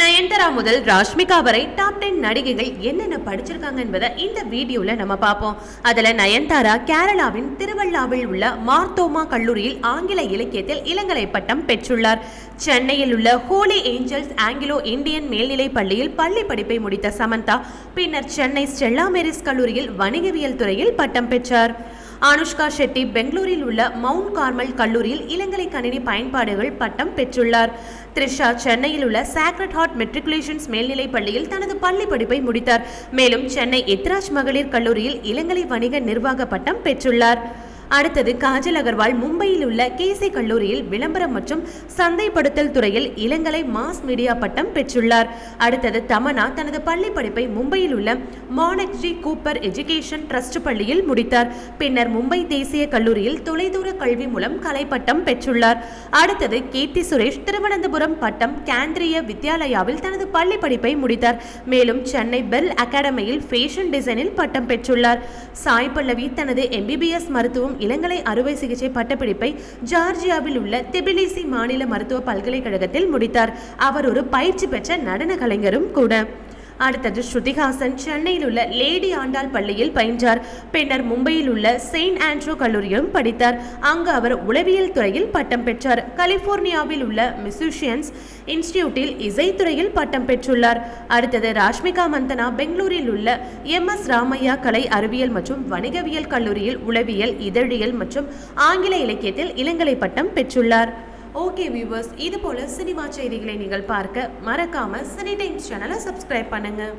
நயன்தாரா முதல் ராஷ்மிகா வரை top ten நடிகைகள் என்னென்ன படிச்சிருக்காங்க என்பதை இந்த வீடியோல நம்ம பார்ப்போம். அதுல நயன்தாரா கேரளாவின் திருவள்ளாவில் உள்ள மார்த்தோமா கல்லூரியில் ஆங்கில இலக்கியத்தில் இளங்கலை பட்டம் பெற்றுள்ளார். சென்னையில் உள்ள ஹோலி ஏஞ்சல்ஸ் ஆங்கிலோ இந்தியன் மேல்நிலைப் பள்ளியில் பள்ளி படிப்பை முடித்த சமந்தா பின்னர் சென்னை ஸ்டெல்லா மேரிஸ் கல்லூரியில் வணிகவியல் துறையில் பட்டம் பெற்றார். அனுஷ்கா ஷெட்டி பெங்களூரில் உள்ள மவுண்ட் கார்மல் கல்லூரியில் இளங்கலை கணினி பயன்பாடுகள் பட்டம் பெற்றுள்ளார். த்ரிஷா சென்னையில் உள்ள சாக்ரட் ஹார்ட் மெட்ரிகுலேஷன்ஸ் மேல்நிலைப் பள்ளியில் தனது பள்ளி படிப்பை முடித்தார். மேலும் சென்னை எத்ராஜ் மகளிர் கல்லூரியில் இளங்கலை வணிக நிர்வாக பட்டம் பெற்றுள்ளார். அடுத்தது காஜல் அகர்வால் மும்பையில் உள்ள கேசி கல்லூரியில் விளம்பரம் மற்றும் சந்தைப்படுத்தல் துறையில் இளங்கலை மாஸ் மீடியா பட்டம் பெற்றுள்ளார். அடுத்தது தமனா தனது பள்ளி படிப்பை மும்பையில் உள்ள மானக்ஜி கூப்பர் எஜுகேஷன் ட்ரஸ்ட் பள்ளியில் முடித்தார். பின்னர் மும்பை தேசிய கல்லூரியில் தொலைதூர கல்வி மூலம் கலை பட்டம் பெற்றுள்ளார். அடுத்தது கீர்த்தி சுரேஷ் திருவனந்தபுரம் பட்டம் கேந்திரிய வித்யாலயாவில் தனது பள்ளி படிப்பை முடித்தார். மேலும் சென்னை பெல் அகாடமியில் ஃபேஷன் டிசைனில் பட்டம் பெற்றுள்ளார். சாய் பல்லவி தனது எம்பிபிஎஸ் மருத்துவம் இளங்கலை அறுவை சிகிச்சை பட்டப்படிப்பை ஜார்ஜியாவில் உள்ள திபிலிசி மாநில மருத்துவ பல்கலைக்கழகத்தில் முடித்தார். அவர் ஒரு பயிற்சி பெற்ற நடன கலைஞரும் கூட. அடுத்தது ஸ்ருதிஹாசன். சென்னையில் உள்ள லேடி ஆண்டாள் பள்ளியில் பயின்றார். பின்னர் மும்பையில் உள்ள செயின்ட் ஆண்ட்ரூ கல்லூரியிலும் படித்தார். அங்கு அவர் உளவியல் துறையில் பட்டம் பெற்றார். கலிபோர்னியாவில் உள்ள மியூசிஷியன்ஸ் இன்ஸ்டிடியூட்டில் இசைத்துறையில் பட்டம் பெற்றுள்ளார். அடுத்தது ராஷ்மிகா மந்தனா பெங்களூரில் உள்ள எம் எஸ் ராமையா கலை அறிவியல் மற்றும் வணிகவியல் கல்லூரியில் உளவியல் இதழியல் மற்றும் ஆங்கில இலக்கியத்தில் இளங்கலை பட்டம் பெற்றுள்ளார். ஓகே வியூவர்ஸ் இது போல சினிமா செய்திகளை நீங்கள் பார்க்க மறக்காம சினி டைம்ஸ் சேனலை சப்ஸ்கிரைப் பண்ணுங்க.